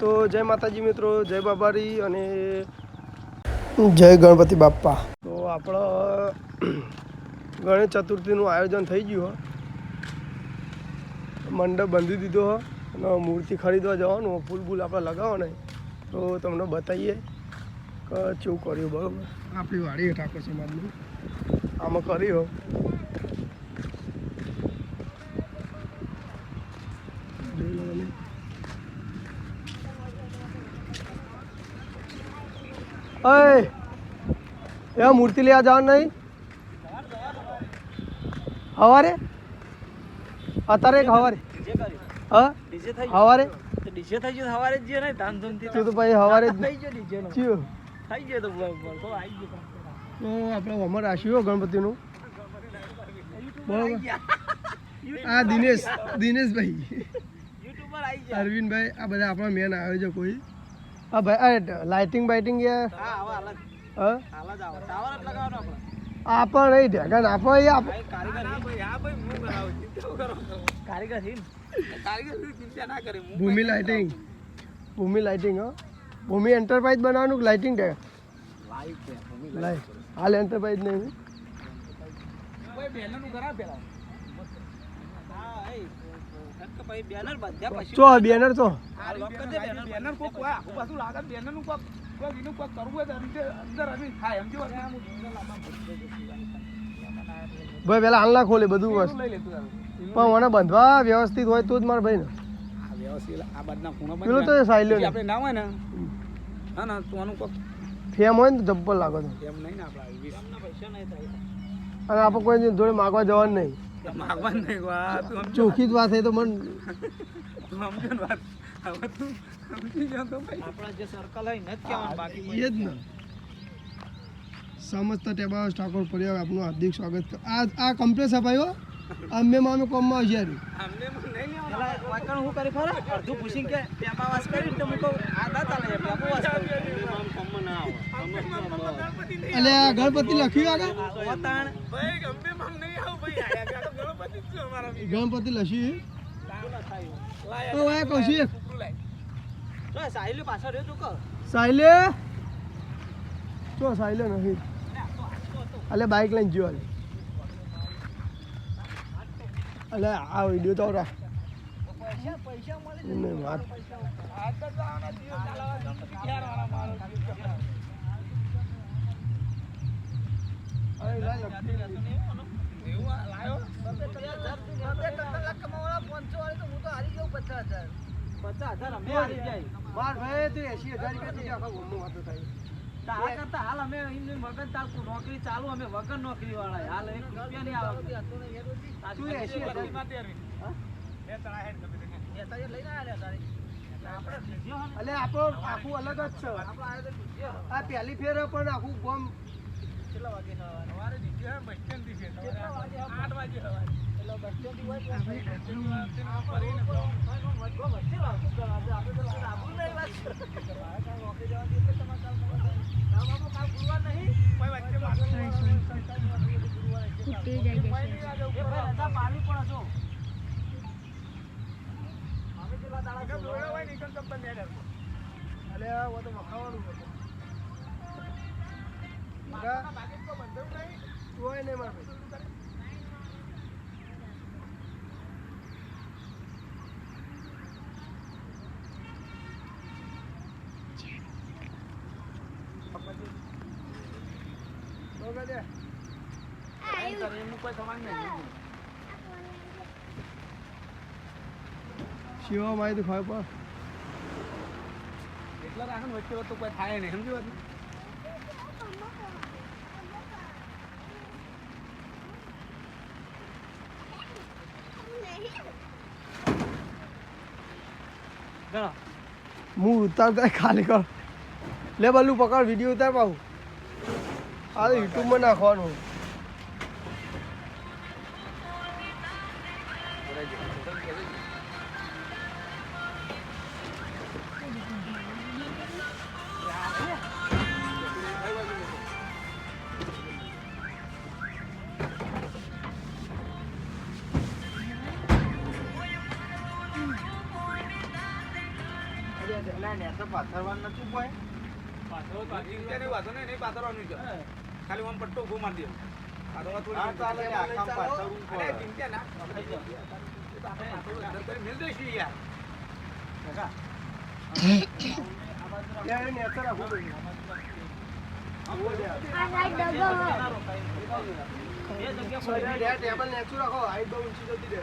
તો જય માતાજી મિત્રો જય બાબારી અને જય ગણપતિ બાપ્પા. તો આપણો ગણેશ ચતુર્થીનું આયોજન થઈ ગયું હો. મંડપ બાંધી દીધો હો અને મૂર્તિ ખરીદવા જવાનું ફૂલ ફૂલ આપણે આપણે ને તો તમને બતાવીએ કે શું કર્યું બરાબર? આપણી વાડી ઠાકોર સમાજની આમાં કર્યું હો જોઈ લો તમે. અય એ મૂર્તિ લેવા જવાનું નહીં? હવારે? અત્યારે કે હવારે. હા? હવારે? ડીજે થઈ ગયું સવારે જ જે ધામધૂમથી તું તો પછી હવારે થઈ ગયો ડીજે નો ચિયો થઈ ગયો તો તો આવી ગયો. તો આપણે અમર રાખ્યું ગણપતિનું. બરાબર? આ દિનેશ દિનેશભાઈ. યુટ્યુબર આવી ગયા. અરવિંદભાઈ આ બધા આપણા મેન આવે છે કોઈ. હા ભાઈ આ લાઇટિંગ બાઇટિંગ યાર. હા આપણે. આપણ નહીં ઢેગા નાખો એ આપ કારીગર હા ભાઈ હા ભાઈ હું કરાવું ચિંતા કરો? કારીગર હિન કારીગર હું ચિંતા ના કરે હું ભૂમિ લાઇટિંગ ભૂમિ લાઇટિંગ હો. ભૂમિ એન્ટરપ્રાઇઝ બનાવવાનું લાઇટિંગ ઢેગા લાઈવ છે ભૂમિ લાઈટ હાલ એન્ટરપ્રાઇઝ નહીં ભાઈ બેનર કરા પેલા. હા ચો બેનર તો આ લોક કરી દે બેનર બેનર કોક પાછું. લાગે બેનરનું કોક કોક એનું કોક કરવું હોય અંદર અંદર આવી થાય એમ જો ભાઈ પેલા હાલ ના ખોલે બધું વસ્તુ. પણ મને બંધવા વ્યવસ્થિત હોય તો જ મારે ભાઈ ને આ વ્યવસ્થિત આ બાજના ખૂણો પેલું તો સાયલો આપણે ના હોય ને? હા ના તું આનું કોક ફેમ હોય ને તો જબ્બર લાગો તો એમ નહીં ને આપણે પૈસા નહીં થાય. અને આપણે કોઈ જોડે માગવા જવાનું નહીં. માગવા નહીં વા તું સમજો ચોખ્ખી જ વાત થઈ તો મન તું સમજો ને વાત? હવે તું સમજી ગયો તો ભાઈ. આપણા જે સર્કલ હોય ને જ કહેવાનું બાકી એ જ ને. સમજતા ટેબા ઠાકોર પરિવાર આપનું હાર્દિક સ્વાગત આ આ કમ્પ્લેટ અપાયો અમે મામે કોમમાં હોશિયારી અમને મને નહીં લેવાનું. વાકણ હું કરી ફરે અડધું પૂછીને કે પેપા વાસ કરી તો હું આ પેપા વાસ કરી. ગણપતિ લખ્યું આગળ? વતાણ. ભાઈ ગમે મમ નહીં આવું ભાઈ. આયા ગણપતિ લસી. તો આ કૌશિક તો પાછળ રહ્યો તું કહો. ચો સાયલે નથી. અલે બાઇક લઈને જ્યો અલે અલે આ વીડિયો તો રાખ. પૈસા પૈસા મળે નહીં વાત આગળ જવાના દિવસ ચાલવા ગણપતિ ક્યારે વાળા મારો એવું આ લાયો પચાસ હજાર અમે હારી જાય માર ભાઈ તો એસી હજાર રૂપિયા આખા ગોમનું વાતો થાય. તારા કરતા હાલ અમે એમને વગર ચાલતું નોકરી ચાલુ અમે વગર નોકરી વાળા હાલ એક રૂપિયા નહીં આવે. તું એસી હજાર. એટલે આપણો આખું અલગ જ છે. આ પહેલી ફેર પણ આખું ગોમ કેટલા વાગે સવારે? બસ સ્ટેન્ડથી છે આઠ વાગે સવારે. અલે આ તો વખાવાનું હતું મગા કોઈ નહીં. માર ભાઈ બગા દે શિવા માહિતી ખાય પણ. એટલા રાખે વચ્ચે વચ્ચે કોઈ થાય નહીં. સમજી વાત હું ઉતારતા ખાલી કર. લે બલ્લુ, પકડ વીડિયો ઉતાર પાઉં આ યુટ્યુબમાં નાખવાનું. Thank અરે. પાથરવાનું નથી કોઈ ચિંતા વાંધો નહીં નહીં પાથરવાનું છે ખાલી આમ પટ્ટો ઊભો મારી દે પાથરવા થોડી હા, ને, મેલ દઈશું યાર. ટેબલ નેચું રાખો. હાઈટ બહુ ઊંચી જતી રહે.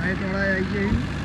જોઈ લે